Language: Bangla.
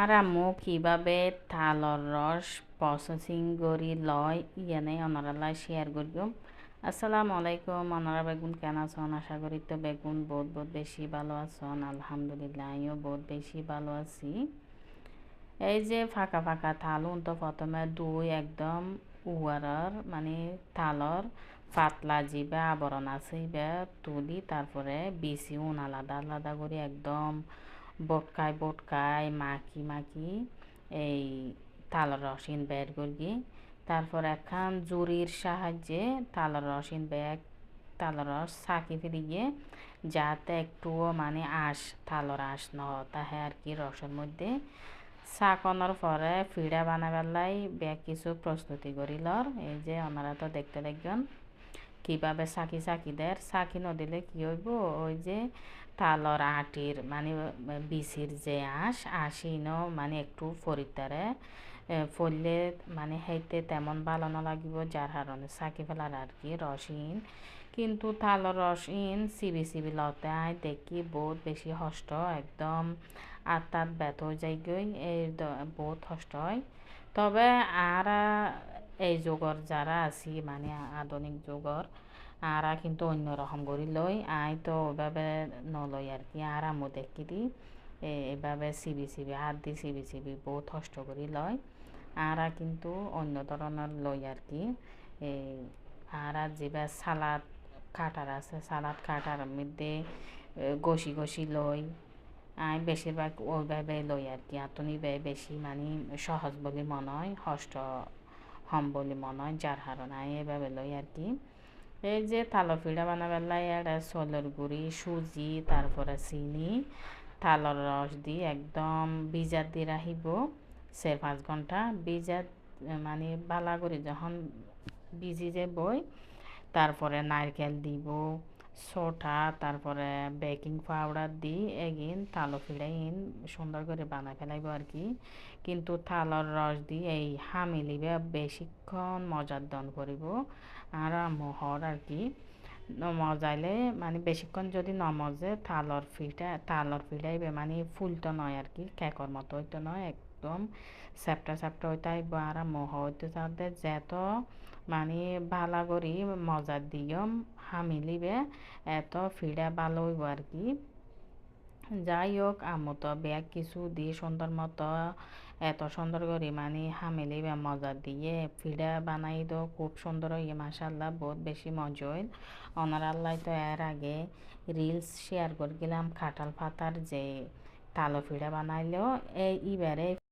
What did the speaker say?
আর আম্মু কীভাবে তালর রস প্রসেসিং করি লয় ইয়ানে অনারালাই শেয়ার করিম আসসালামু আলাইকুম অনারা বেগুন কেন আছেন? আশা করি তো বেগুন বহুত বহুত বেশি ভালো আছেন আলহামদুলিল্লাহ আমিও বহুত বেশি ভালো আছি। এই যে ফাঁকা ফাঁকা থালুন তো প্রথমে দুই একদম উয়ারর মানে তালর পাতলা জিবে আবরণ আছে তুলি তারপরে বিসি উন আলাদা আলাদা করে একদম বটকায় বটকায়, মাখি মাখি, এই তালের রসিন বের করি তারপর এখন জুরির সাহায্যে তালের রসিন ব্যাগ তালের রস সাকি ফিরিয়ে যাতে একটুও মানে আঁশ তালর আঁশ ন, তাহে আর কি রসের মধ্যে সাকনের পরে ফিডা বানাবেলাই ব্যাগ কিছু প্রস্তুতি করিলর এই যে ওনারা তো দেখতে দেখবেন কীভাবে সাকি সাকি দেয়। সাকি নদিলে কি হইব? ওই যে তালর আটির মানে বিচির যে আঁশ, আশিন মানে একটু ফরিতারে ফললে মানে হেইতে তেমন ভালো না লাগিব যার কারণে সাকি ফেলার আর কি রসিন কিন্তু তালর রসিন সিবি সিবি লতে আয় দেখি বহুত বেশি হষ্ট, একদম আত্মাত ব্যথ হয়ে যায় গই এই বহুত কষ্ট হয়। তবে আর এই যুগর যারা আছি মানে আধুনিক যুগর আরা কিন্তু অন্যরকম করি লই, আই তো ওইভাবে নলই আর কি আর আমো দেখি দি এভাবে সিবি সিবি, হাত দি সিবি সিবি বহুত কষ্ট করি লয় আরা কিন্তু অন্য ধরনের লই আর কি এই আর যেবা সালাদ কাটার আছে, সালাদ কাটার মধ্যে গসি গসি লই। আই বেশিরভাগ ওইভাবে লই আর কি আতনি বেশি মানে সহজ বলে মনে হয়, কষ্ট হম বলে মনে হয়, যার কারণে আই এভাবে লই আর কি এই যে তালর পিঠা বানাবেলাই এটা চলের গুড়ি, সুজি, তারপরে চিনি তালর রস দি একদম বিজাত দি রাখিব চার পাঁচ ঘণ্টা বিজাত মানে বালা করে যখন বিজি যে বই তারপরে নারকেল দিব, সোটা, তারপরে বেকিং পাউডার দি এগিন তালো ফিড়াইন সুন্দর করে বানা ফেলাইব আর কি। কিন্তু তালর রস দি এই হামিলিবে বেশিক্ষণ মজার দন করিব। আর মোহর আর কি। নমজাইলে মানে বেশিক্ষণ যদি নমজে তালর ফিটা, তালর ফিটাইবে মানে ফুলতো নয় আর কি, কেকর মতো হইতো নয়, একদম স্যাপটা স্যাপটা হইতে আইব আর মোহ হইতে চাতে যেত মানে ভালা করি মজার দিয়ম হামিলিবে এত ফিডা ভালো হইব আর কি। যাই হোক আমো তো ব্যাগ কিছু দিয়ে সুন্দর মতো এত সুন্দর করে মানে হামেলি বা মজা দিয়ে ফিডা বানাই তো খুব সুন্দর হয়ে মাসাল্লাহ বহুত বেশি মজল ওনার আল্লাহ তো এর আগে রিলস শেয়ার করে গেলাম খাটাল ফাতার যে তালো ফিডা বানাইলেও এই ইবারে